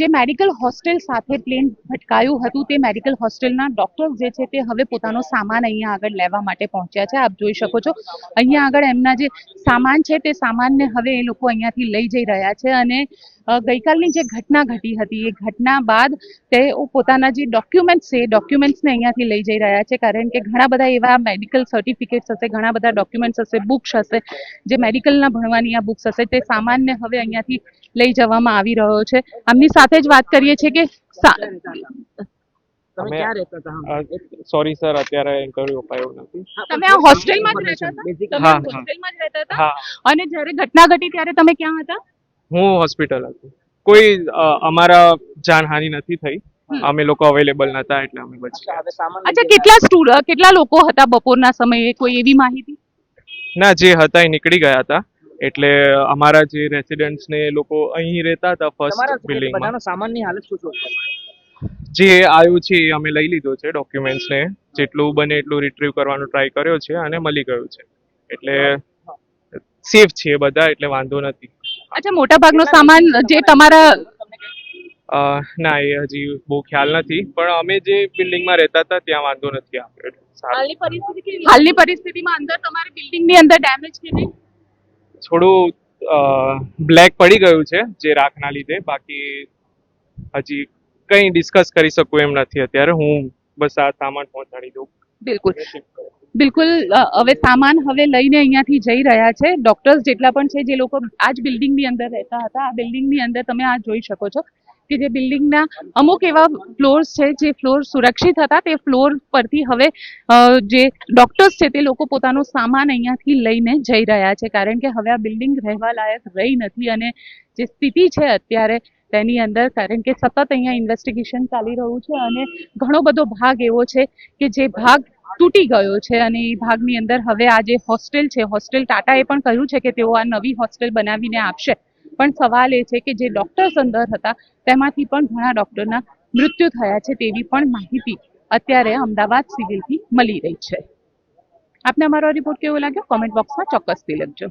જે medical hostel સાથે plane ભટકાયું હતું તે મેડિકલ હોસ્ટેલના ડોક્ટર્સ જે છે તે હવે પોતાનો સામાન અહીંયા આગળ લેવા માટે પહોંચ્યા છે. આપ જોઈ શકો છો. અહીંયા આગળ એમના જે સામાન છે તે સામાનને હવે એ લોકો અહીંયાથી લઈ જઈ રહ્યા છે અને ગઈકાલની જે ઘટના ઘટી હતી એ ઘટના બાદ તેઓ પોતાના જે ડોક્યુમેન્ટ્સ છે એ ડોક્યુમેન્ટ્સને અહીંયાથી લઈ જઈ રહ્યા છે. કારણ કે ઘણા બધા એવા મેડિકલ સર્ટિફિકેટ્સ હશે ઘણા બધા ડોક્યુમેન્ટ્સ હશે બુક્સ હશે જે મેડિકલના ભણવાની આ બુક્સ હશે તે સામાનને હવે અહીંયાથી લઈ જવામાં આવી રહ્યો છે. આમની સાથે જ વાત કરીએ છીએ કે તમે ક્યાં રહેતા હતા? સોરી સર અત્યારે ઇન્ટરવ્યુ અપાયું નથી. તમે આ હોસ્ટેલમાં જ રહેતા હતા? તમે. હોસ્ટેલમાં જ રહેતા હતા? અને જ્યારે ઘટના ઘટી ત્યારે તમે ક્યાં હતા? હું હોસ્પિટલ હતું. કોઈ અમારા જાનહાનિ નથી થઈ. અમે લોકો અવેલેબલ નતા એટલે અમે બચી અચ્છા, કેટલા સ્ટુડન્ટ કેટલા લોકો હતા બપોરના સમયે? કોઈ એવી માહિતી? ના જે હતા એ નીકળી ગયા હતા. એટલે અમારા જે રેસિડેન્ટ્સ ને એ લોકો અહીં રહેતા હતા ફર્સ્ટ બિલ્ડિંગમાં સામાનની હાલત શું છે? જે આવ્યું છે એ અમે લઈ લીધો છે ડોક્યુમેન્ટ્સ ને. જેટલું બને એટલું રિટ્રીવ કરવાનો ટ્રાય કર્યો છે અને મળી ગયું છે. એટલે સેફ છે બધા એટલે વાંધો નથી. અચ્છા મોટા ભાગનો સામાન જે તમારા ના એ હજી બહુ ખ્યાલ નથી પણ અમે જે બિલ્ડિંગમાં રહેતા હતા ત્યાં વાંધો નથી આવ્યો હાલની હાલની પરિસ્થિતિમાં અંદર તમારી બિલ્ડિંગની અંદર ડેમેજ કે નહીં? થોડું બ્લેક પડી ગયું છે જે રાખના લીધે. બાકી હજી કંઈ ડિસ્કસ કરી શકું એમ નથી અત્યારે. હું બસ આ સામાન પહોંચાડી દઉં. બિલકુલ. બિલકુલ હવે સામાન હવે લઈને અહીંયાથી જઈ રહ્યા છે. ડોક્ટર્સ જેટલા પણ છે જે લોકો આ જ બિલ્ડિંગની અંદર રહેતા હતા, આ બિલ્ડિંગની અંદર તમે આ જોઈ શકો છો કે જે બિલ્ડિંગના અમુક એવા ફ્લોર્સ છે જે ફ્લોર સુરક્ષિત હતા, તે ફ્લોર પરથી હવે જે ડોક્ટર્સ છે તે લોકો પોતાનો સામાન અહીંયાથી લઈને જઈ રહ્યા છે. કારણ કે હવે આ બિલ્ડિંગ રહેવા લાયક રહી નથી અને જે સ્થિતિ છે અત્યારે તેની અંદર, કારણ કે સતત અહીંયા ઇન્વેસ્ટિગેશન ચાલી રહ્યું છે અને ઘણો બધો ભાગ એવો છે કે જે ભાગ તૂટી ગયો છે અને એ ભાગની અંદર હવે આ જે હોસ્ટેલ છે, હોસ્ટેલ ટાટાએ પણ કહ્યું છે કે તેઓ આ નવી હોસ્ટેલ બનાવીને આપશે. પણ સવાલ એ છે કે જે ડોક્ટર્સ અંદર હતા, તેમાંથી પણ ઘણા ડોક્ટરના મૃત્યુ થયા છે તેવી પણ માહિતી અત્યારે અમદાવાદ સિવિલથી મળી રહી છે. આપને અમારો રિપોર્ટ કેવો લાગ્યો? કોમેન્ટ બોક્સમાં ચોક્કસથી લખજો.